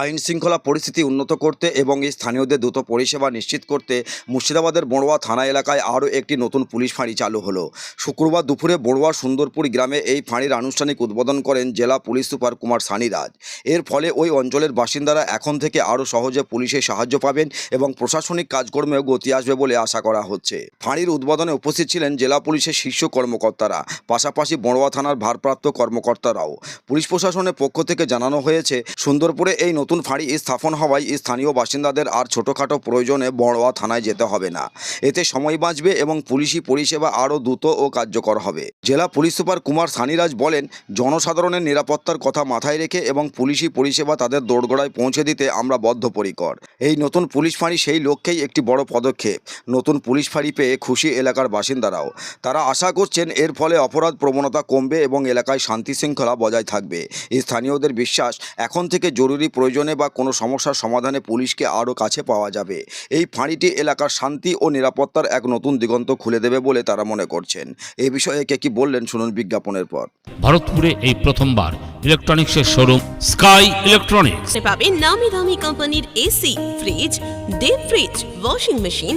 আইন শৃঙ্খলা পরিস্থিতি উন্নত করতে এবং এই স্থানীয়দের দ্রুত পরিষেবা নিশ্চিত করতে মুর্শিদাবাদের বড়ুয়া থানা এলাকায় আরও একটি নতুন পুলিশ ফাঁড়ি চালু হলো। শুক্রবার দুপুরে বড়ুয়া সুন্দরপুর গ্রামে এই ফাঁড়ির আনুষ্ঠানিক উদ্বোধন করেন জেলা পুলিশ সুপার কুমার সানিরাজ। এর ফলে ওই অঞ্চলের বাসিন্দারা এখন থেকে আরও সহজে পুলিশের সাহায্য পাবেন এবং প্রশাসনিক কাজকর্মেও গতি আসবে বলে আশা করা হচ্ছে। ফাঁড়ির উদ্বোধনে উপস্থিত ছিলেন জেলা পুলিশের শীর্ষ কর্মকর্তারা, পাশাপাশি বড়ুয়া থানার ভারপ্রাপ্ত কর্মকর্তারাও। পুলিশ প্রশাসনের পক্ষ থেকে জানানো হয়েছে, সুন্দরপুরে এই নতুন ফাঁড়ি স্থাপন হওয়ায় স্থানীয় বাসিন্দাদের আর ছোটোখাটো প্রয়োজনে বড়োয়া থানায় যেতে হবে না। এতে সময় বাঁচবে এবং পুলিশি পরিষেবা আরও দ্রুত ও কার্যকর হবে। জেলা পুলিশ সুপার কুমার সানিরাজ বলেন, জনসাধারণের নিরাপত্তার কথা মাথায় রেখে এবং পুলিশি পরিষেবা তাদের দোরগোড়ায় পৌঁছে দিতে আমরা বদ্ধপরিকর। এই নতুন পুলিশ ফাঁড়ি সেই লক্ষ্যেই একটি বড় পদক্ষেপ। নতুন পুলিশ ফাঁড়ি পেয়ে খুশি এলাকার বাসিন্দারাও। তারা আশা করছেন, এর ফলে অপরাধ প্রবণতা কমবে এবং এলাকায় শান্তি শৃঙ্খলা বজায় থাকবে। স্থানীয়দের বিশ্বাস, এখন থেকে জরুরি প্রয়োজনে বা কোনো সমস্যার সমাধানে পুলিশকে আরও কাছে পাওয়া যাবে। এই ফাঁড়িটি এলাকার শান্তি ও নিরাপত্তার এক নতুন দিগন্ত খুলে দেবে বলে তারা মনে করছেন। এ বিষয়ে কে কি বললেন শুনুন বিজ্ঞাপনের পর। ভারতপুরে এই প্রথমবার ইলেকট্রনিক্সের শোরুম স্কাই ইলেকট্রনিক্স। পাবেন নামি দামি কোম্পানির AC fridge deep fridge washing machine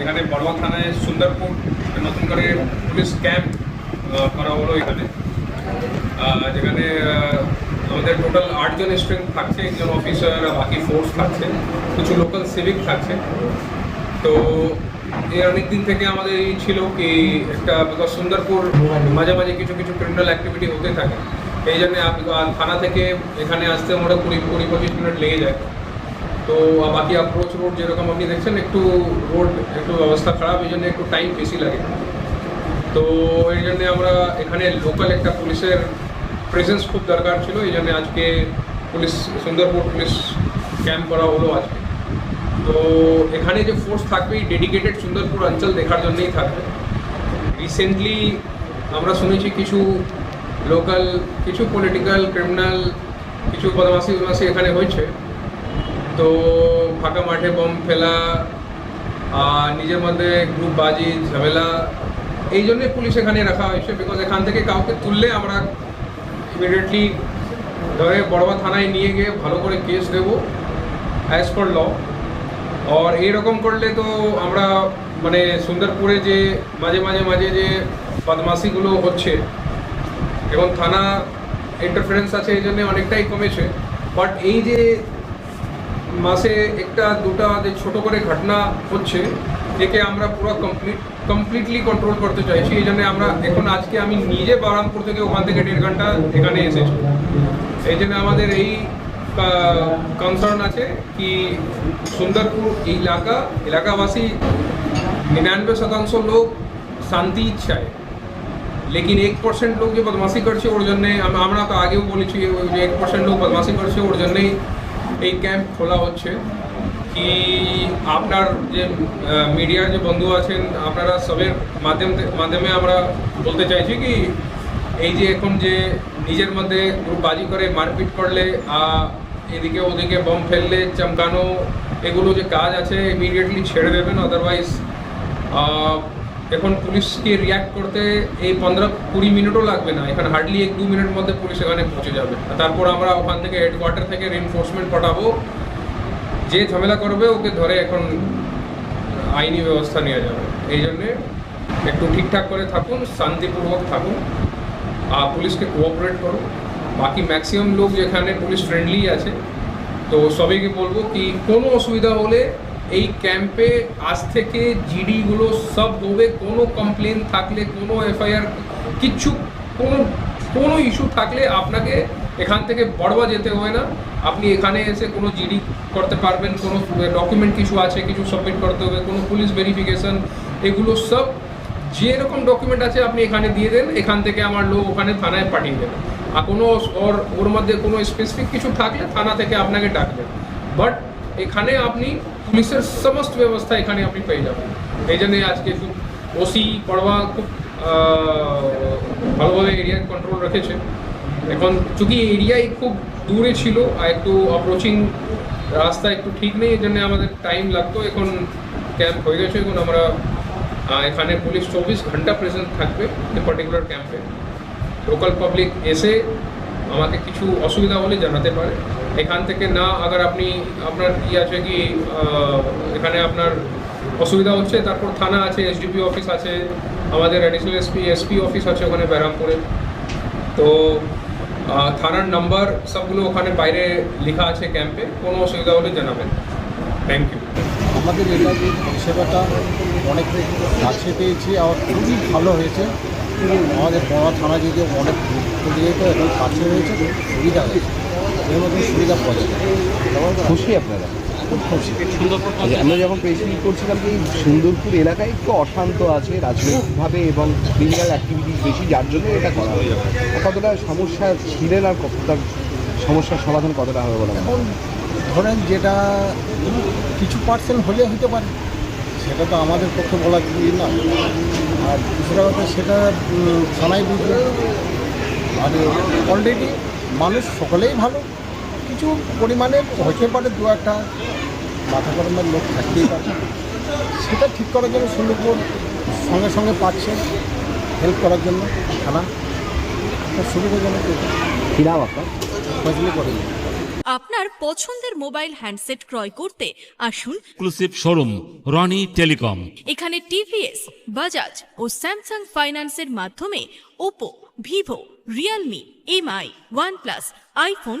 এখানে বড়বা থানায় সুন্দরপুর নতুন করে পুলিশ ক্যাম্প করা হলো এখানে। যেখানে আমাদের টোটাল আটজন স্টুডেন্ট থাকছে, একজন অফিসার বাকি ফোর্স থাকছে, কিছু লোকাল সিভিক থাকছে। তো এর অনেক দিন থেকে আমাদের এই ছিল কি একটা, বিকজ সুন্দরপুর মাঝে মাঝে কিছু কিছু ক্রিমিনাল অ্যাক্টিভিটি হতে থাকে। এই জন্যে থানা থেকে এখানে আসতে আমরা কুড়ি কুড়ি, পঁচিশ মিনিট লেগে যায়। তো বাকি অ্যাপ্রোচ রোড যেরকম আপনি দেখছেন, একটু রোড একটু অবস্থা খারাপ, এই জন্য একটু টাইম বেশি লাগে। তো, এই জন্যে আমরা এখানে লোকাল একটা পুলিশের প্রেজেন্স খুব দরকার ছিল, এই জন্য আজকে পুলিশ, সুন্দরপুর পুলিশ ক্যাম্প করা হলো আজকে। তো, এখানে যে ফোর্স থাকবে ডেডিকেটেড সুন্দরপুর অঞ্চল দেখার জন্যই থাকবে। রিসেন্টলি আমরা শুনেছি কিছু লোকাল কিছু পলিটিক্যাল ক্রিমিনাল কিছু বদমাসি উদমাসি এখানে হয়েছে। তো ফাঁকা মাঠে বম ফেলা নিজের মধ্যে গ্রুপ বাজি, ঝামেলা, এই জন্যে পুলিশ এখানে রাখা হয়েছে বিকজ এখান থেকে কাউকে তুললে আমরা ইমিডিয়েটলি ধরে বড়বা থানায় নিয়ে গিয়ে ভালো করে কেস দেবো অ্যাজ পার ল আর এইরকম করলে তো আমরা মানে সুন্দরপুরে যে মাঝে মাঝে মাঝে যে বদমাশিগুলো হচ্ছে, এবং থানা ইন্টারফারেন্স আছে, এই জন্য অনেকটাই কমেছে বাট এই যে মাসে একটা, দুটা ছোট করে ঘটনা হচ্ছে, একে আমরা পুরো কমপ্লিট কমপ্লিটলি কন্ট্রোল করতে চাইছি। এই জন্য আমরা এখন আজকে আমি নিজে বারামপুর থেকে ওখান থেকে দেড় ঘণ্টা এখানে এসেছি। এই জন্য আমাদের এই কনসার্ন আছে কি সুন্দরপুর এলাকা, এলাকাবাসী নিরানব্বই শতাংশ লোক শান্তি চায় লেকিন এক পার্সেন্ট লোক যে বদমাসি করছে, ওর জন্যে আমরা তো আগেও বলেছি যে এক পার্সেন্ট লোক বদমাসি করছে, ওর জন্যেই এই ক্যাম্প খোলা হচ্ছে। কি আপনার যে মিডিয়ার যে বন্ধু আছেন, আপনারা সবের মাধ্যম মাধ্যমে আমরা বলতে চাইছি কি, এই যে এখন যে নিজের মধ্যে গ্রুপবাজি করে মারপিট করলে এদিকে ওদিকে বম ফেললে, চমকানো, এগুলো যে কাজ আছে ইমিডিয়েটলি ছেড়ে দেবেন আদারওয়াইজ এখন পুলিশকে রিয়াক্ট করতে এই পনেরো কুড়ি মিনিটও লাগবে না। এখানে হার্ডলি এক দু মিনিটের মধ্যে পুলিশ এখানে পৌঁছে যাবে। তারপর আমরা ওখান থেকে হেডকোয়ার্টার থেকে রিনফোর্সমেন্ট পাঠাবো। যে ঝামেলা করবে, ওকে ধরে এখন আইনি ব্যবস্থা নেওয়া যাবে। এই জন্যে একটু ঠিকঠাক করে থাকুন, শান্তিপূর্বক থাকুন। আর পুলিশকে কোঅপারেট করুন বাকি ম্যাক্সিমাম লোক যেখানে পুলিশ ফ্রেন্ডলি আছে, তো সবাইকে বলব কি কোনো অসুবিধা হলে এই ক্যাম্পে আজ থেকে জিডিগুলো সব হবে। কোনো কমপ্লেন থাকলে, কোনো এফআইআর, কিচ্ছু, কোনো কোনো ইস্যু থাকলে আপনাকে এখান থেকে বড়বা যেতে হয় না। আপনি এখানে এসে কোনো জিডি করতে পারবেন, কোনো ডকুমেন্ট কিছু আছে, কিছু সাবমিট করতে হবে, কোনো পুলিশ ভেরিফিকেশন এগুলো সব যেরকম ডকুমেন্ট আছে আপনি এখানে দিয়ে দেন, এখান থেকে আমার লোক ওখানে থানায় পাঠিয়ে দেবে। আর কোনো ওর ওর মধ্যে কোনো স্পেসিফিক কিছু থাকলে থানা থেকে আপনাকে ডাকবে। বাট এখানে আপনি পুলিশের সমস্ত ব্যবস্থা এখানে আপনি পেয়ে যাবেন। এই জন্যে আজকে ওসি পড়বা খুব ভালোভাবে এরিয়া কন্ট্রোল রেখেছে। এখন চूंकि এরিয়াই খুব দূরে ছিল, আর একটু অ্যাপ্রোচিং রাস্তা একটু ঠিক নেই, এই জন্য আমাদের টাইম লাগতো। এখন ক্যাম্প হয়ে গেছে, এখন আমরা এখানে পুলিশ চব্বিশ ঘণ্টা প্রেজেন্ট থাকবে এই পার্টিকুলার ক্যাম্পে লোকাল পাবলিক এসে আমাকে কিছু অসুবিধা হলে জানাতে পারে। এখান থেকে না, আগার আপনি আপনার ই আছে কি এখানে আপনার অসুবিধা হচ্ছে, তারপর থানা আছে এসডিপি অফিস আছে, আমাদের অ্যাডিশনাল এসপি এসপি অফিস আছে ওখানে ব্যারামপুরে। তো থানার নাম্বার সবগুলো ওখানে বাইরে লেখা আছে ক্যাম্পে কোনো অসুবিধা হলে জানাবেন। থ্যাংক ইউ আমাদের পরিষেবাটা অনেক কাছে পেয়েছি, আর খুবই ভালো হয়েছে। আমাদের বড় থানা যদি অনেক যেত এখন কাছে হয়েছে সুবিধা হয়েছে। সুবিধা পাওয়া খুশি আপনারা? খুব আমরা যখন প্রেসমিট করছিলাম যে সুন্দরপুর এলাকায় একটু অশান্ত আছে, রাজনৈতিকভাবে এবং ক্রিমিনাল অ্যাক্টিভিটিস বেশি, যার জন্য এটা করা হয় কতটা সমস্যা ছিলেন আর কতটা সমস্যার সমাধান কতটা হবে বলে ধরেন যেটা কিছু পার্সেন্ট হলে হতে পারে। সেটা তো আমাদের পক্ষে বলা না আর দুসরা কথা, সেটা থানায় বুঝবে আর অলরেডি মানুষ সকলেই ভালো। কিছু পরিমাণে হতে পারে দু একটা মাথা গরমের লোক থাকতেই পারে। সেটা ঠিক করার জন্য সুন্দরপুর সঙ্গে সঙ্গে পাচ্ছে হেল্প করার জন্য থানা। সুবিধাজনক কি নাম আপনার? ফজলি করে আপনার পছন্দের মোবাইল হ্যান্ডসেট ক্রয় করতে আসুন। এক্সক্লুসিভ শোরুম রনি টেলিকম এখানে টিভিএস বাজাজ ও স্যামসাং ফাইন্যান্সের মাধ্যমে Oppo Vivo Realme MI OnePlus iPhone